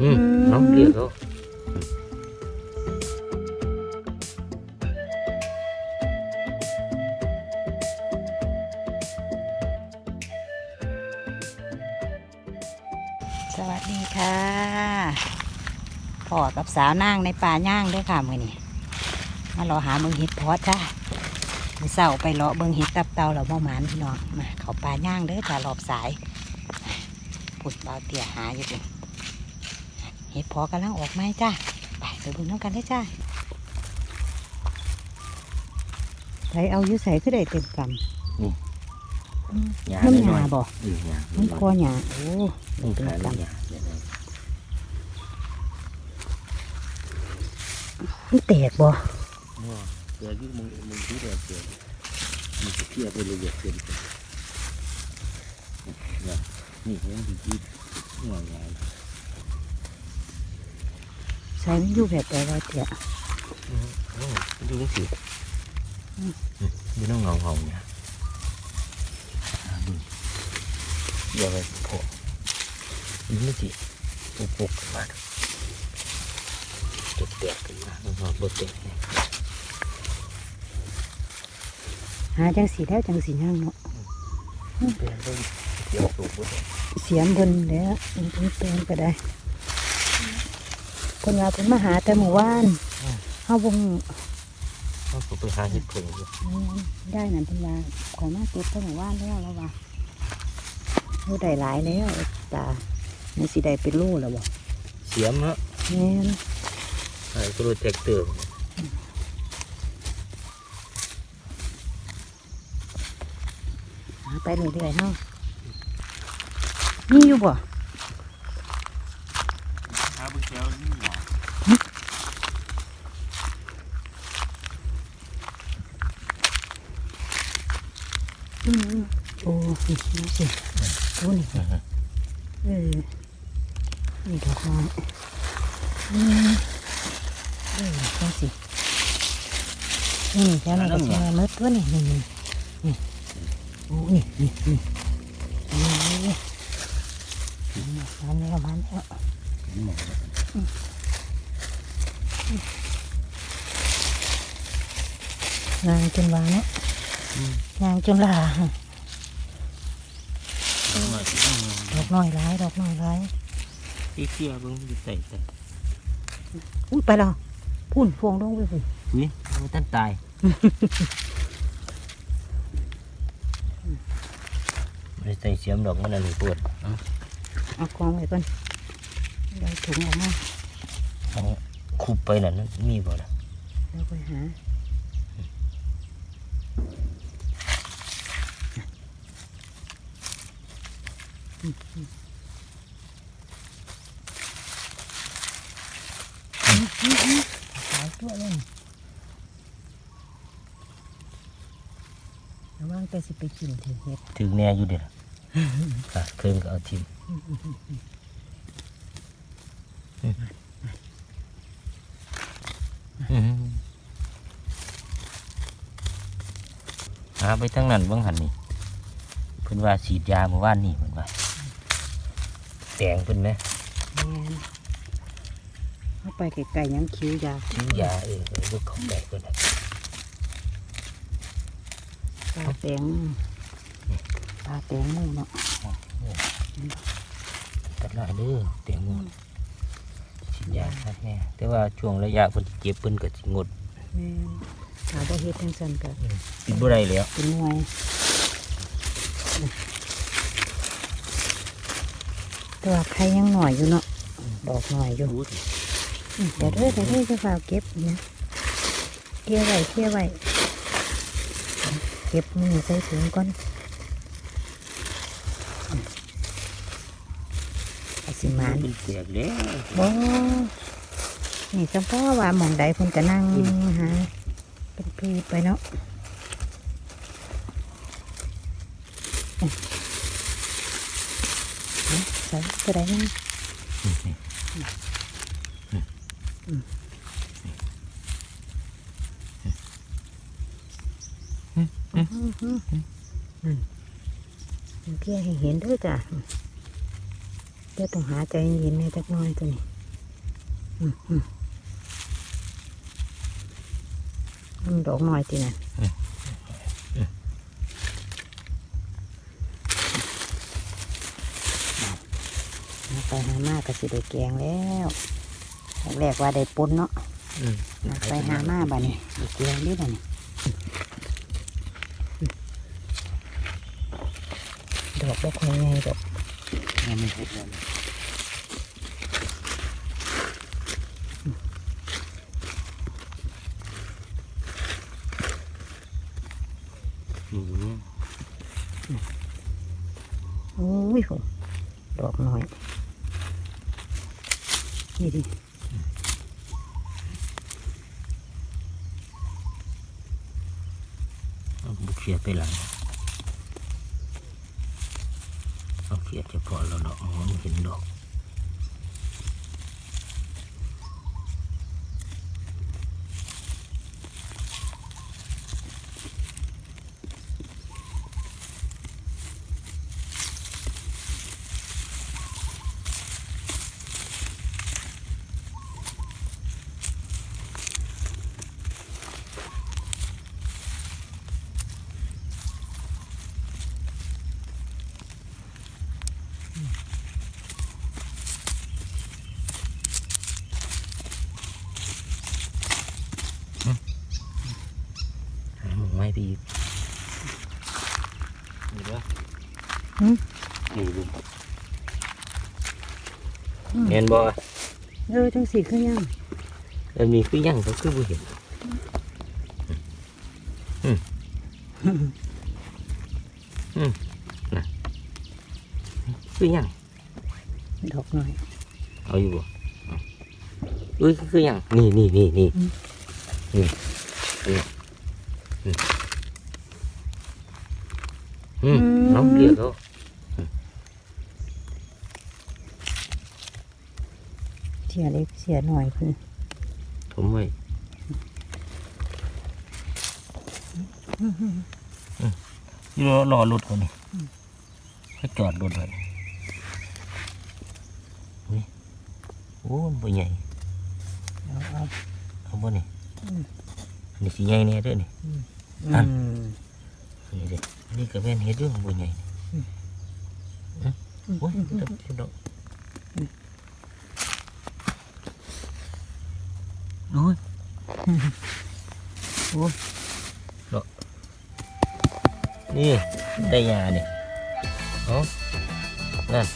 อืมน้องเรียกเขาสวัสดีค่ะพ่อกับสาวนางในป่าย่างด้วยค่ะมือนี้มารอหาเบิงเห็ดพอจ้ามือ เศร้าไปเลาะเบิงเห็ดตับเตาเราบ่หมานพี่น้องมาเขาป่าย่างเด้อจ้ารอบสายพุดเบาเตี่ยหาอยู่ดิเห็ดเพอกำลังออกไหมจ้าไปไปเบิ่งน้ำกันได้อจ้าไปเอาอยู่ใส่ขึ้นได้เต็มกำหยาน้ำหน่ยาอยบ่ๆอืมหยาน้ำคอหยาโอ้ต้องเต็มขายกำน้ำหยาเดี๋ยวนะมันแตกบ่ เกลือยิ่งมึงมึงที่เดือดเกลือมีเพี้ยไปเลยเดือดเกินไปเนี่ยนี่ยังดีที่หัวงานใส่มันอยู่แบบแต่ว่าเตี่ยโอ้ดูนี่สิดูน้องเงาเงาเนี่ยดูอย่าไปโผล่ดูนี่สิปุกปุกขึ้นมาจุดแตกขึ้นมาน้องบดแตกเนี่ย หาจังสีแล้วจังสีย่างเนาะเป็นเรื่องเกี่ยวกับบุตรเสียมเพิ่นแล้วมันเป็นเปลงก็ได้เพิ่นว่าเพิ่นมาหาแต่หมู่บ้านเฮาบ่ฮู้ต้องไปหาเห็ดเพิ่งอยู่อืมได้นั่นเพิ่นว่าขอยมาเก็บแต่หมู่บ้านแล้วแล้วว่าโอ้ได้หลายแล้วตานี่สิได้เป็นโลแล้วบ่เสียมฮะแม่นไอ้ก็รู้แตกเติม หา ไปเรื่อยๆเฮามีอยู่บ่หาบุญเชียวนี่หรออืมโอ้นี่ดูสิโอ้นี่เออนี่ดอกไม้อืมเออจังสินี่แค่นั้นก็ใช่เมื่อตัวนี่นี่นี่นี่ โอ้นี่นี่นี่นี่มันแล้วมันแล้วนางจนวาเนาะนางจนลาดอกน้อยร้ายดอกน้อยร้ายพี่เชี่ยเบิ่งอยู่ใส่ใส่อุ้ยไปแล้วพุ่นพวงลงไปพุ่นอุ้ยมันตั้นตาย ใส่เสียมดอกมันอะไรปวดเอากองไว้ก่อนได้ถุงออกมาเอาคุบไปนั่นนั่นมีบ่ล่ะแล้วไปหาหายตัวเลยระวังแต่สิไปกินถึงเห็ดถึงแน่อยู่เด้ ออะเครื่องก็เอาทิมหาไปทั้งนั้นเบิ่งหันนี่เพิ่นว่าฉีดยาเมื่อวานนี่เพิ่นว่าแตงเพิ่นไหมแม่นเข้าไปไกลๆยังคิ้วยาวฉีดยาเออเพิ่นบ่เข้าใจเพิ่นน่ะปลาแตง ปลาแตงมูเนาะตัดหน้าเด้อแตงโมฉีดยาครับแม่แต่ว่าช่วงระยะเพิ่นสิเจ็บเพิ่นก็สิงดแม่นขาบ่เฮ็ดจังซั่นก็กินบ่ได้แล้วเป็นหน่วยแต่ว่าไข่ยังหน่อยอยู่เนาะดอกหน่อยอยู่รู้สิอืมเดี๋ยวเด้อเดี๋ยวเด้อจะฝากเก็บนะเกี่ยวไว้เกี่ยวไว้เก็บมือใส่ถุงก่อนอืมเอา สิหมานเป็นเสียกแล้วบ่นี่จำพ่อว่าหมองใดเพิ่นก็นั่งหาเป็นปีไปเนาะอืมเอาใส่ก็ได้นะเพียให้เห็นด้วยจ้ะ เดี๋ยวต้องหาใจเย็นในจักหน้อยตัวนี้อืมอืมมันดอกน้อยทีน่ะหาไปหามากก็สิได้แกงแล้วแรกๆว่าได้ปนเนาะอืมหาไปหามาบ้านี้ได้แกงดิบ้านี้ดอกบ่ค่อยใหญ่ดอก ยังไม่เห็นเลยอืมโอ้ ยโหดอกน้อยนี่ดิเอาบุกเขียดไปหลังเอาเฉพาะเราดอกมองเห็นดอก หาหมูไม้ไปอีกนี่เด้อหืม นี่ดูเห็นบ่เออจังสีขึ้นยังแล้วนี่คือยังเขาคือบ่เห็นอืมอืมน่ะคือยัง ดอกน้อย เอาอยู่บ่เอาอุ้ยคือยังนี่นี่นี่นี่อืม นี่นี่อืม อืมน้องเรียกเขาเสียเล็กเสียหน่อยเพิ่นผมไว้ยี่รอรอรถเขานี่ให้จอดรถไว้นี่โอ้มันบ่ใหญ่เอาเอาเอาบ่นี่อืมอันนี้สิใหญ่แน่เด้อนี่อือะม นี่เด้อันนี้ก็แม่นเฮ็ดเรื่องบ่ใหญ่อืมฮะโอ้ยดอกดอกโอ้ยโอ้ยดอกนี่ได้ยานี่เอานั่น